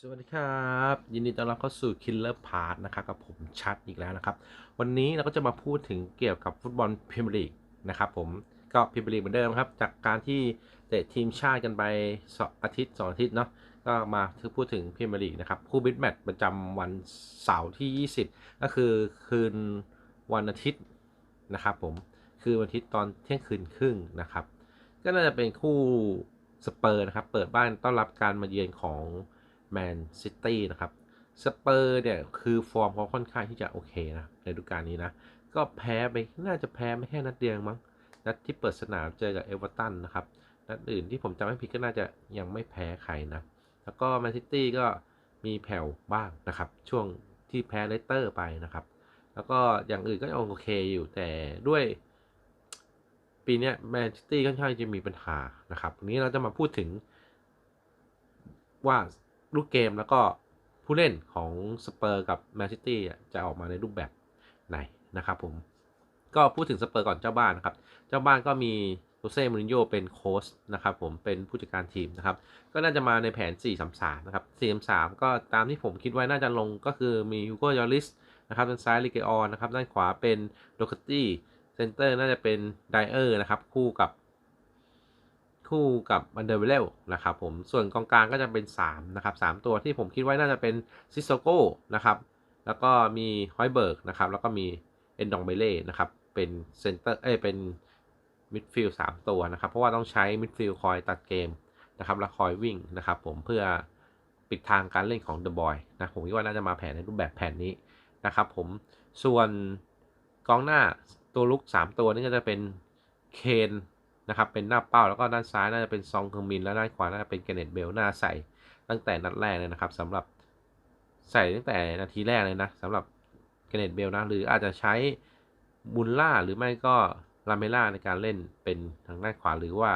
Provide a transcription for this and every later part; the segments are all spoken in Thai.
สวัสดีครับ ยินดีต้อนรับเข้าสู่ Killer Part นะครับกับผมชัดอีกแล้วนะครับ วันนี้เราก็จะมาพูดถึงเกี่ยวกับฟุตบอลพรีเมียร์ลีกนะครับผมก็พรีเมียร์ลีกเหมือนเดิมครับ จากการที่เตะทีมชาติกันไปสองอาทิตย์2อาทิตย์เนาะก็มาพูดถึงพรีเมียร์ลีกนะครับคู่บิดแมตช์ประจำวันเสาร์ที่ 20 ก็คือคืนวันอาทิตย์นะครับผมคือวันอาทิตย์ตอนเที่ยงคืนครึ่งนะครับ ก็น่าจะเป็นคู่สเปอร์นะครับเปิดบ้านต้อนรับการมาเยือนของ แมนซิตี้นะครับสเปอร์เนี่ยคือฟอร์มเขาค่อนข้างที่จะโอเคนะในฤดูกาลนี้นะ ก็แพ้ไปน่าจะแพ้ไม่แค่นัดเดียวมั้งนัดที่เปิดสนามเจอกับเอเวอร์ตันนะครับนัดอื่นที่ผมจำไม่ผิดก็น่าจะยังไม่แพ้ใครนะ แล้วก็แมนซิตี้ก็มีแผ่วบ้างนะครับ ช่วงที่แพ้เลสเตอร์ไปนะครับ แล้วก็อย่างอื่นก็โอเคอยู่แต่ด้วย ปีนี้แมนซิตี้ค่อนข้างจะมีปัญหานะครับวันนี้เราจะมาพูดถึงว่า ลูกเกมแล้วก็ผู้เล่นของสเปอร์กับแมนซิตี้จะออกมาในรูปแบบไหนนะครับผมก็พูดถึงสเปอร์ก่อนเจ้าบ้านนะครับ เจ้าบ้านก็มีโรเซ่มูรินโญ่เป็นโค้ชนะครับผมเป็นผู้จัดการทีมนะครับ ก็น่าจะมาในแผน 4-3-3 นะครับ 4-3-3 ก็ตามที่ผมคิดไว้น่าจะลงก็คือมีฮูโกยอริสนะครับด้านซ้ายลิเกออนนะครับ ด้านขวาเป็นโดคตี้เซนเตอร์น่าจะเป็นไดเออร์นะครับ คู่กับ คู่กับอันเดอร์เวลนะครับผมส่วนกองกลางก็จะเป็น3นะครับ3ตัวที่ผมคิดไว้น่าจะเป็นซิโซโก้นะครับแล้วก็มีฮอยเบิร์กนะครับแล้วก็มีเอนดองเบเล่นะครับเป็นเซนเตอร์เอ้ยเป็นมิดฟิลด์สามตัวนะครับ เพราะว่าต้องใช้มิดฟิลด์คอยตัดเกมนะครับแล้วคอยวิ่งนะครับผมเพื่อปิดทางการเล่นของเดอะบอยนะผมคิดว่าน่าจะมาแผนในรูปแบบแผนนี้นะครับผมส่วนกองหน้าตัวลุก 3 ตัวนี่ก็จะเป็นเคน นะครับเป็นหน้าเป้าแล้วก็ด้านซ้ายน่าจะเป็นซองคึงมิน และด้านขวาน่าจะเป็นเกเนตเบลหน้าใส่ตั้งแต่นัดแรกเลยนะครับสำหรับใส่ตั้งแต่นาทีแรกเลยนะสำหรับเกเนตเบลนะหรืออาจจะใช้บุลล่าหรือไม่ก็ลาเมล่าในการเล่นเป็นทางด้านขวาหรือว่า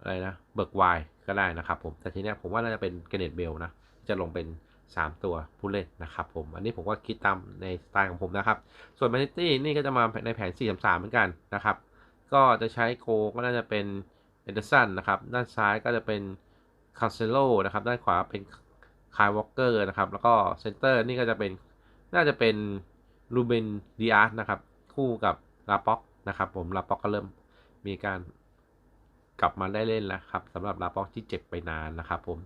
อะไรนะเบิร์กไวก็ได้นะครับผมแต่ทีนี้ผมว่าน่าจะเป็นเกเนตเบลนะจะลงเป็น 3 ตัวผู้เล่นนะครับผม อันนี้ผมก็คิดตามในสไตล์ของผมนะครับ ส่วนแมนซิตี้นี่ก็จะมาในแผน 4-3-3 เหมือนกันนะครับ ก็จะใช้โกก็น่าจะเป็นเอเดอร์สันนะครับ ด้านซ้ายก็จะเป็นคาเซโลนะครับ ด้านขวาเป็นคายวอลเกอร์นะครับ แล้วก็เซนเตอร์นี่ก็จะเป็นน่าจะเป็นลูเบนดิอาร์นะครับ คู่กับลาป็อกนะครับผมลาป็อกก็เริ่มมีการกลับมาได้เล่นแล้วครับสำหรับลาป็อกที่เจ็บไปนานนะครับผม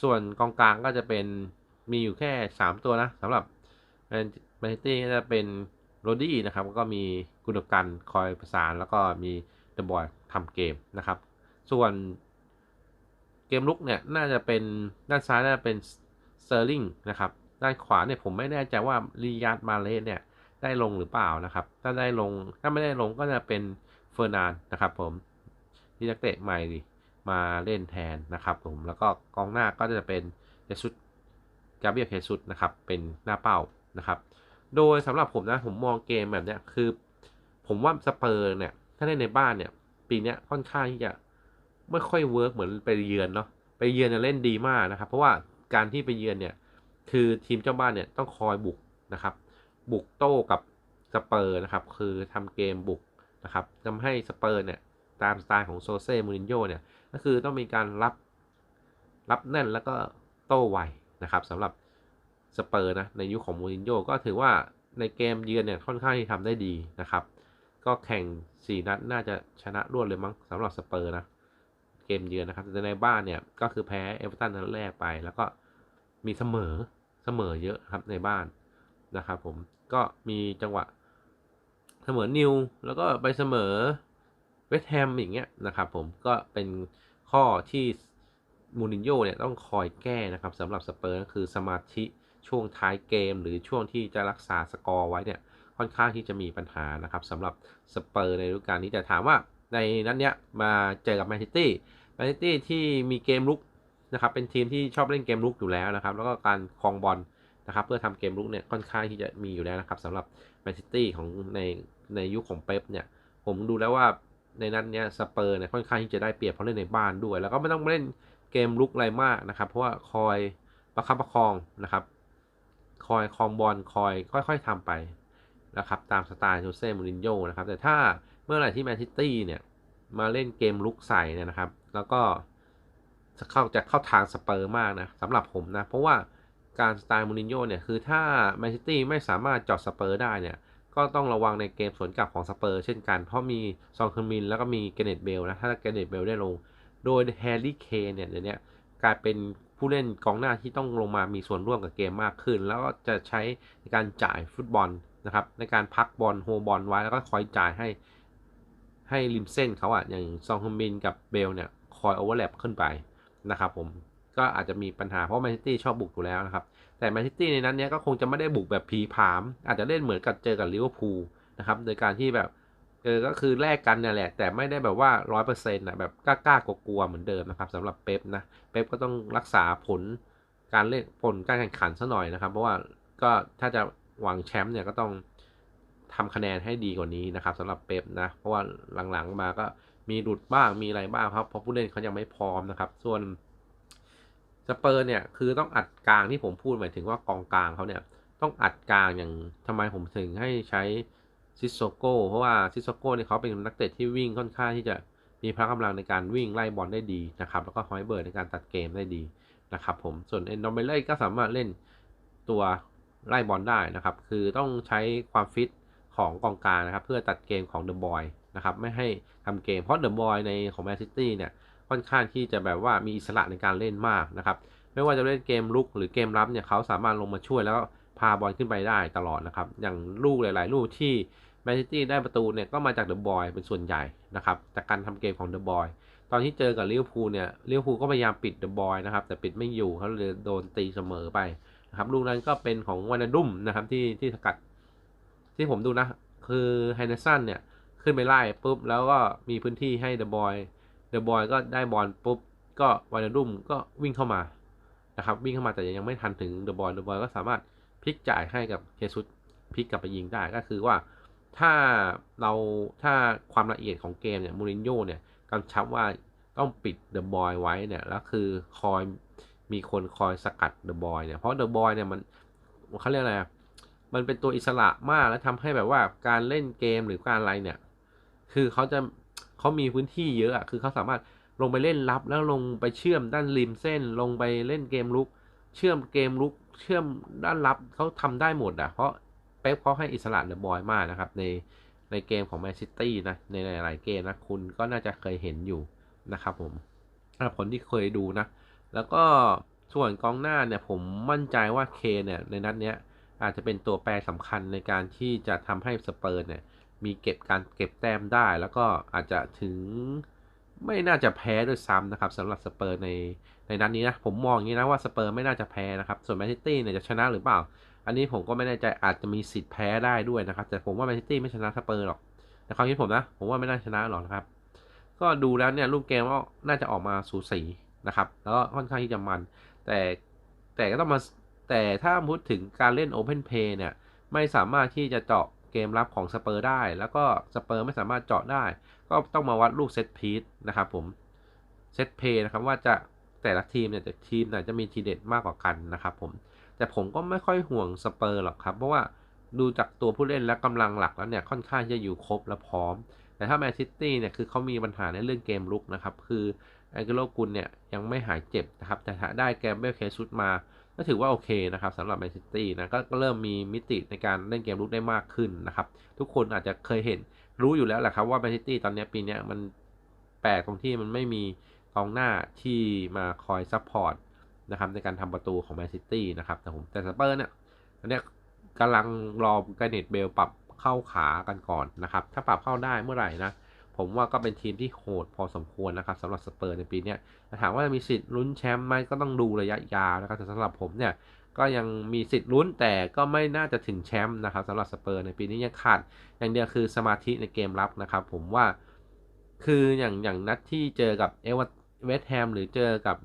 ส่วนกองกลางก็จะเป็นมีอยู่แค่ 3 ตัวนะสำหรับแมนซิตี้ก็จะเป็น โรดี้นะครับก็มีกุนกันคอยประสานแล้วก็มีเดอะบอยทำเกมนะครับ ส่วนเกมลุกเนี่ยน่าจะเป็นด้านซ้ายน่าจะเป็นเซอร์ลิงนะครับด้านขวาเนี่ยผมไม่แน่ใจว่าลียาดมาเลสเนี่ยได้ลงหรือเปล่านะครับ ถ้าได้ลงถ้าไม่ได้ลงก็จะเป็นเฟอร์นานนะครับผมที่นักเตะใหม่มาเล่นแทนนะครับผมแล้วก็กองหน้าก็จะเป็นเจสุดกาเบียเคสุดนะครับเป็นหน้าเป้านะครับ โดยสำหรับผมนะผมมองเกมแบบเนี้ยคือ ผมว่าสเปอร์เนี่ย ถ้าเล่นในบ้านเนี่ย ปีนี้ค่อนข้างที่จะไม่ค่อยเวิร์กเหมือนไปเยือนเนาะไปเยือนเล่นดีมากนะครับ เพราะว่าการที่ไปเยือนเนี่ย คือทีมเจ้าบ้านเนี่ยต้องคอยบุกนะครับ บุกโต้กับสเปอร์นะครับ คือทำเกมบุกนะครับทำให้สเปอร์เนี่ยตามสไตล์ของโซเซ่มูรินโญ่เนี่ย ก็คือต้องมีการรับรับแน่นแล้วก็โต้ไวนะครับสำหรับ สเปอร์นะในยุคขของมูรินโญ่ก็ถือว่าในเกมเยือนเนี่ยค่อนข้างที่ทำได้ดีนะครับ ก็แข่ง 4 นัดน่าจะชนะรวดเลยมั้งสำหรับสเปอร์นะเกมเยือนนะครับแต่ในบ้านเนี่ยก็คือแพ้เอเวอร์ตันนัดแรกไป แล้วก็มีเสมอเสมอเยอะครับในบ้านนะครับผมก็มีจังหวะเสมอนิวแล้วก็ไปเสมอเวสต์แฮมอย่างเงี้ยนะครับผมก็เป็นข้อที่มูรินโญ่เนี่ยต้องคอยแก้นะครับสำหรับสเปอร์ก็คือสมาธิ ช่วงท้ายเกมหรือช่วงที่จะรักษาสกอร์ไว้เนี่ยค่อนข้างที่จะมีปัญหานะครับสำหรับสเปอร์ในฤดูกาลนี้แต่ถามว่าในนั้นเนี้ยมาเจอกับแมนซิตี้แมนซิตี้ที่มีเกมลุกนะครับเป็นทีมที่ชอบเล่นเกมลุกอยู่แล้วนะครับ แล้วก็การคลองบอลนะครับเพื่อทำเกมลุกเนี่ยค่อนข้างที่จะมีอยู่แล้วนะครับสำหรับแมนซิตี้ของในในยุคของเป๊ปเนี่ยผมดูแล้วว่าในนั้นเนี้ยสเปอร์เนี่ยค่อนข้างที่จะได้เปรียบเพราะเล่นในบ้านด้วย แล้วก็ไม่ต้องเล่นเกมลุกอะไรมากนะครับ เพราะว่าคอยประคับประคองนะครับ คอยคองบอลคอยค่อยๆทำไปนะครับตามสไตล์โจเซ่มูรินโญ่นะครับแต่ถ้าเมื่อไหร่ที่แมนซิตี้เนี่ยมาเล่นเกมลุกใส่เนี่ยนะครับ แล้วก็จะเข้าจะเข้าทางสเปอร์มากนะสำหรับผมนะ เพราะว่าการสไตล์มูรินโญ่เนี่ยคือถ้าแมนซิตี้ไม่สามารถจาะสเปอร์ได้เนี่ยก็ต้องระวังในเกมสวนกลับของสเปอร์เช่นกัน เพราะมีซองเคอร์มินแล้วก็มีเกเนตเบลนะถ้าเกเนตเบลได้ลง โดยแฮร์รี่เคนเนี่ยเดี๋ยวนี้กลายเป็น ผู้เล่นกองหน้าที่ต้องลงมามีส่วนร่วมกับเกมมากขึ้น แล้วก็จะใช้ในการจ่ายฟุตบอลนะครับ ในการพักบอลโฮบอลไว้แล้วก็คอยจ่ายให้ให้ริมเส้นเขาอะอย่างซองเคอร์มินกับเบลเนี่ยคอยโอเวอร์แลปขึ้นไปนะครับผมก็อาจจะมีปัญหาเพราะแมนซิตี้ชอบบุกอยู่แล้วนะครับ แต่แมนซิตี้ในนั้นเนี้ยก็คงจะไม่ได้บุกแบบผีผาม อาจจะเล่นเหมือนกับเจอกับลิเวอร์พูลนะครับโดยการที่แบบ เออก็คือแลกกันเนี่ยแหละ แต่ไม่ได้แบบว่าร้อยเปอร์เซ็นต์นะแบบกล้าๆกลัวๆเหมือนเดิมนะครับสำหรับเป๊ปนะเป๊ปก็ต้องรักษาผลการเล่นผลการแข่งขันซะหน่อยนะครับ เพราะว่าก็ถ้าจะหวังแชมป์เนี่ยก็ต้องทำคะแนนให้ดีกว่านี้นะครับสำหรับเป๊ปนะ เพราะว่าหลังๆมาก็มีหลุดบ้างมีอะไรบ้างครับเพราะผู้เล่นเขายังไม่พร้อมนะครับ ส่วนสเปอร์เนี่ยคือต้องอัดกลางที่ผมพูดหมายถึงว่ากองกลางเขาเนี่ยต้องอัดกลางอย่างทำไมผมถึงให้ใช้ ซิโซโก้เพราะว่าซิโซโก้เนี่ยเขาเป็นนักเตะที่วิ่งค่อนข้างที่จะมีพละกำลังในการวิ่งไล่บอลได้ดีนะครับ แล้วก็ฮอยเบิร์ดในการตัดเกมได้ดีนะครับผมส่วนเอนโดเมเล่ก็สามารถเล่นตัวไล่บอลได้นะครับ คือต้องใช้ความฟิตของกองกลางนะครับ เพื่อตัดเกมของเดอะบอยนะครับไม่ให้ทำเกมเพราะเดอะบอยในของแมนซิตี้เนี่ยค่อนข้างที่จะแบบว่ามีอิสระในการเล่นมากนะครับ ไม่ว่าจะเล่นเกมลุกหรือเกมรับเนี่ยเขาสามารถลงมาช่วยแล้ว พาบอลขึ้นไปได้ตลอดนะครับ อย่างลูกหลาย ๆ ลูกที่แมนซิตี้ได้ประตูเนี่ยก็มาจากเดอะบอยเป็นส่วนใหญ่นะครับ จากการทำเกมของเดอะบอยตอนที่เจอกับลิเวอร์พูลเนี่ยลิเวอร์พูลก็พยายามปิดเดอะบอยนะครับ แต่ปิดไม่อยู่เขาเลยโดนตีเสมอไปนะครับลูกนั้นก็เป็นของวานาดุมนะครับที่ที่สกัด ที่ผมดูนะ คือไฮเนสันเนี่ยขึ้นไปไล่ปุ๊บแล้วก็มีพื้นที่ให้เดอะบอยเดอะบอยก็ได้บอลปุ๊บก็วานาดุมก็วิ่งเข้ามานะครับวิ่งเข้ามาแต่ยังไม่ทันถึงเดอะบอยเดอะบอยก็สามารถ พลิกจ่ายให้กับเคซุสพลิกกลับไปยิงได้ก็คือว่าถ้าเราถ้าความละเอียดของเกมเนี่ยมูรินโญ่เนี่ยกำชับว่าต้องปิดเดอะบอยไว้เนี่ยแล้วคือคอยมีคนคอยสกัดเดอะบอยเนี่ยเพราะเดอะบอยเนี่ยมันเขาเรียกอะไรมันเป็นตัวอิสระมากแล้วทำให้แบบว่าการเล่นเกมหรือการอะไรเนี่ย คือเขาจะเขามีพื้นที่เยอะอะคือเขาสามารถลงไปเล่นรับแล้วลงไปเชื่อมด้านริมเส้น ลงไปเล่นเกมลุก เชื่อมเกมลุกเชื่อมด้านรับเขาทำได้หมดอะ เพราะเป๊ปเขาให้อิสระเดอะบอยมากนะครับ ในในเกมของแมนซิตี้นะ ในหลาย ๆ เกมนะ คุณก็น่าจะเคยเห็นอยู่นะครับผมถ้าผลที่เคยดูนะ แล้วก็ส่วนกองหน้าเนี่ยผมมั่นใจว่าเคเนี่ยในนัดเนี้ยอาจจะเป็นตัวแปรสำคัญในการที่จะทำให้สเปอร์เนี่ยมีเก็บการเก็บแต้มได้ แล้วก็อาจจะถึง ไม่น่าจะแพ้ด้วยซ้ำนะครับสำหรับสเปอร์ในในนัดนี้นะผมมองอย่างนี้นะว่าสเปอร์ไม่น่าจะแพ้นะครับส่วนแมนซิตี้เนี่ยจะชนะหรือเปล่า อันนี้ผมก็ไม่แน่ใจอาจจะมีสิทธิ์แพ้ได้ด้วยนะครับ แต่ผมว่าแมนซิตี้ไม่ชนะสเปอร์หรอกในความคิดผมนะ ผมว่าไม่น่าชนะหรอกนะครับ ก็ดูแล้วเนี่ยรูปเกมก็น่าจะออกมาสูสีนะครับ แล้วก็ค่อนข้างที่จะมัน แต่แต่ก็ต้องมาแต่ถ้าพูดถึงการเล่น Open Play เนี่ยไม่สามารถที่จะเจาะเกมรับของสเปอร์ได้ แล้วก็สเปอร์ไม่สามารถเจาะได้ ก็ต้องมาวัดลูกเซตพีซนะครับผมเซตเพย์นะครับว่าจะแต่ละทีมเนี่ยแต่ทีมไหนจะมีทีเด็ดมากกว่ากันนะครับผมแต่ผมก็ไม่ค่อยห่วงสเปอร์หรอกครับ เพราะว่าดูจากตัวผู้เล่นและกำลังหลักแล้วเนี่ยค่อนข้างจะอยู่ครบและพร้อม แต่ถ้าแมนซิตี้เนี่ยคือเขามีปัญหาในเรื่องเกมลุกนะครับ คือแองเกโลกุลเนี่ยยังไม่หายเจ็บนะครับแต่ถ้าได้แกมเบลเคซุดมาก็ถือว่าโอเคนะครับสำหรับแมนซิตี้นะก็เริ่มมีมิติในการเล่นเกมลุกได้มากขึ้นนะครับ ทุกคนอาจจะเคยเห็น รู้อยู่แล้วแหละครับว่าแมนซิตี้ตอนนี้ปีนี้มันแปลกตรงที่มันไม่มีกองหน้าที่มาคอยซัพพอร์ตนะครับในการทำประตูของแมนซิตี้นะครับแต่ผมแต่สเปอร์เนี่ยอันนี้กำลังรอการเนตเบลปรับเข้าขากันก่อนนะครับ ถ้าปรับเข้าได้เมื่อไหร่นะผมว่าก็เป็นทีมที่โหดพอสมควรนะครับสำหรับสเปอร์ในปีนี้ถามว่าจะมีสิทธิ์ลุ้นแชมป์ไหมก็ต้องดูระยะยาวนะครับแต่สำหรับผมเนี่ย ก็ยังมีสิทธิ์ลุ้นแต่ก็ไม่น่าจะถึงแชมป์นะครับสำหรับสเปอร์ในปีนี้ยังขาดอย่างเดียวคือสมาธิในเกมรับนะครับ ผมว่าคืออย่างอย่างนัดที่เจอกับเอเวอเวสต์แฮมหรือเจอกับ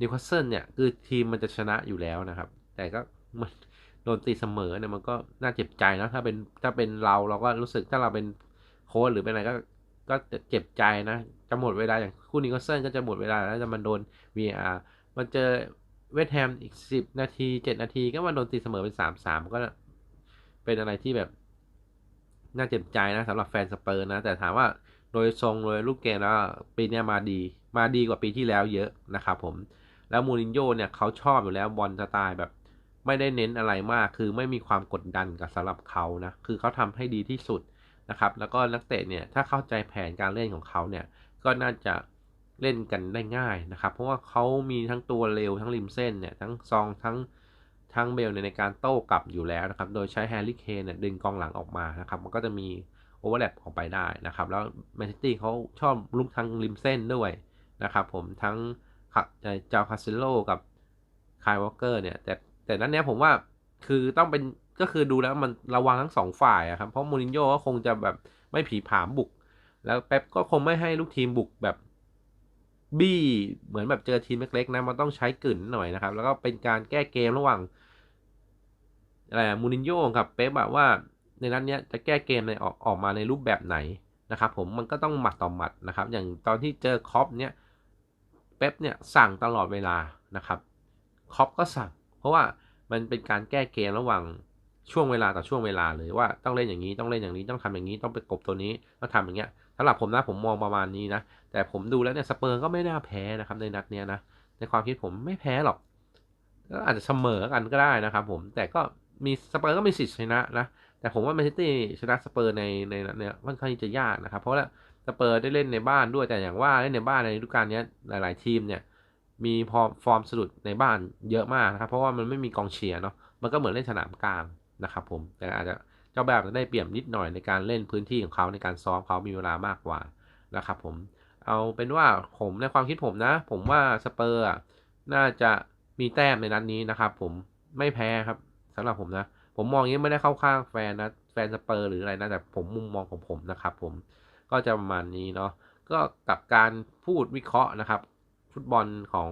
นิวคาสเซิลเนี่ยคือทีมมันจะชนะอยู่แล้วนะครับ แต่ก็มันโดนตีเสมอเนี่ยมันก็น่าเจ็บใจนะถ้าเป็นถ้าเป็นเราเราก็รู้สึกถ้าเราเป็นโค้ชหรือเป็นอะไรก็ก็เจ็บใจนะ จะหมดเวลาอย่างคู่นิวคาสเซิลก็จะหมดเวลาแล้วจะมันโดน VR มันเจอ เวสแฮมอีกสิบนาทีเจ็ดนาทีก็มาโดนตีเสมอเป็นสามสามก็เป็นอะไรที่แบบน่าเจ็บใจนะสำหรับแฟนสเปอร์นะ แต่ถามว่าโดยทรงโดยลูกเกมแล้วปีนี้มาดีมาดีกว่าปีที่แล้วเยอะนะครับผม แล้วมูรินโญ่เนี่ยเขาชอบอยู่แล้วบอลสไตล์แบบ ไม่ได้เน้นอะไรมาก คือไม่มีความกดดันกับสำหรับเขานะ คือเขาทำให้ดีที่สุดนะครับ แล้วก็นักเตะเนี่ยถ้าเข้าใจแผนการเล่นของเขาเนี่ยก็น่าจะ เล่นกันได้ง่ายนะครับ เพราะว่าเขามีทั้งตัวเร็วทั้งริมเส้นเนี่ยทั้งซองทั้งทั้งเบลในการโต้กลับอยู่แล้วนะครับ โดยใช้แฮร์รี่เคนเนี่ยดึงกองหลังออกมานะครับ มันก็จะมีโอเวอร์แลปออกไปได้นะครับ แล้วแมนซิตี้เขาชอบลุกทางริมเส้นด้วยนะครับผมทั้งเจ้าคาซิโลกับคายวอลเกอร์เนี่ยแต่แต่นั้นเนี้ยผมว่าคือต้องเป็นก็คือดูแล้วมันระวังทั้งสองฝ่ายอะครับเพราะมูรินโญ่ก็คงจะแบบไม่ผีผามบุก แล้วเป๊ปก็คงไม่ให้ลูกทีมบุกแบบ บี้เหมือนแบบเจอทีมเล็กๆนะมันต้องใช้กลืนหน่อยนะครับ แล้วก็เป็นการแก้เกมระหว่างอะไรมูรินโญ่กับเป๊ปแบบว่าในนั้นเนี้ยจะแก้เกมในออกออกมาในรูปแบบไหนนะครับ ผมมันก็ต้องหมัดต่อหมัดนะครับ อย่างตอนที่เจอคอปเนี้ยเป๊ปเนี่ยสั่งตลอดเวลานะครับคอปก็สั่ง เพราะว่ามันเป็นการแก้เกมระหว่าง ช่วงเวลาต่อช่วงเวลาเลยว่าต้องเล่นอย่างนี้ต้องเล่นอย่างนี้ต้องทำอย่างนี้ต้องไปกบตัวนี้ต้องทำอย่างเงี้ยสำหรับผมนะผมมองประมาณนี้นะแต่ผมดูแล้วเนี่ยสเปอร์ก็ไม่น่าแพ้นะครับในนัดเนี้ยนะในความคิดผมไม่แพ้หรอกก็อาจจะเสมอกันก็ได้นะครับผมแต่ก็มีสเปอร์ก็มีสิทธิ์ชนะนะแต่ผมว่าแมนซิตี้ชนะสเปอร์ในในเนี่ยค่อนข้างจะยากนะครับ เพราะว่าสเปอร์ได้เล่นในบ้านด้วยแต่อย่างว่าเล่นในบ้านในฤดูกาลนี้หลาย ๆ ทีมเนี่ยมีพอฟอร์มสะดุดในบ้านเยอะมากนะครับ เพราะว่ามันไม่มีกองเชียร์เนาะมันก็เหมือนเล่นสนามกลาง นะครับผมแต่อาจจะเจ้าแบบจะได้เปรียบนิดหน่อยในการเล่นพื้นที่ของเขาในการซ้อมเขามีเวลามากกว่านะครับผมเอาเป็นว่าผมในความคิดผมนะ ผมว่าสเปอร์น่าจะมีแต้มในนัดนนี้นะครับผมไม่แพ้ครับสำหรับผมนะ ผมมองอย่างนี้ไม่ได้เข้าข้างแฟนนะแฟนสเปอร์หรืออะไรนะแต่ผมมุมมองของผมนะครับผมก็จะประมาณนี้เนาะก็กับการพูดวิเคราะห์นะครับ ฟุตบอลของ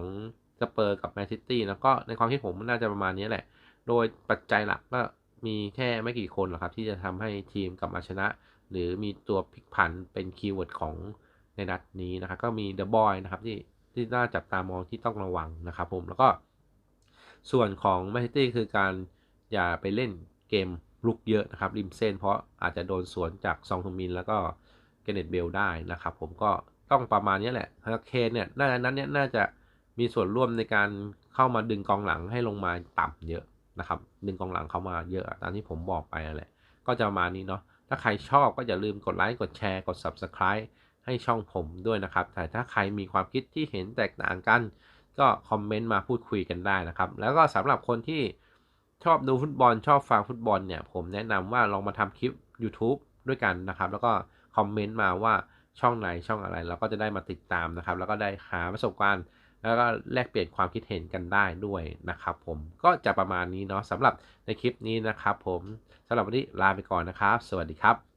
สเปอร์กับแมนซิตี้แล้วก็ในความคิดผมน่าจะประมาณนี้แหละ โดยปัจจัยหลักก็ มีแค่ไม่กี่คนหรอกครับ ที่จะทำให้ทีมกลับมาชนะ หรือมีตัวพลิกผันเป็นคีย์เวิร์ดของในนัดนี้นะครับ ก็มีเดอะบอยนะครับที่ที่น่าจับตามองที่ต้องระวังนะครับผมแล้วก็ ส่วนของแมนซิตี้คือการอย่าไปเล่นเกมลุกเยอะนะครับ ริมเส้นเพราะอาจจะโดนสวนจากซองทูมิน แล้วก็เกเนตเบลได้นะครับผมก็ต้องประมาณนี้แหละฮาร์เคนเนี่ยน่าจะนั้นเนี่ยน่าจะมีส่วนร่วมในการเข้ามาดึงกองหลังให้ลงมาต่ำเยอะนะครับ ดึงกองหลังเข้ามาเยอะตามที่ผมบอกไปแหละ ก็จะประมาณนี้เนาะ ถ้าใครชอบก็อย่าลืมกดไลค์ กดแชร์ กด Subscribe ให้ช่องผมด้วยนะครับ แต่ถ้าใครมีความคิดที่เห็นแตกต่างกัน ก็คอมเมนต์มาพูดคุยกันได้นะครับ แล้วก็สำหรับคนที่ชอบดูฟุตบอลชอบฟังฟุตบอลเนี่ย ผมแนะนำว่าลองมาทำคลิป YouTube ด้วยกันนะครับ แล้วก็คอมเมนต์มาว่าช่องไหนช่องอะไร เราก็จะได้มาติดตามนะครับ แล้วก็ได้หาประสบการณ์ แล้วก็แลกเปลี่ยนความคิดเห็นกันได้ด้วยนะครับผมก็จะประมาณนี้เนาะสำหรับในคลิปนี้นะครับผมสำหรับวันนี้ลาไปก่อนนะครับ สวัสดีครับ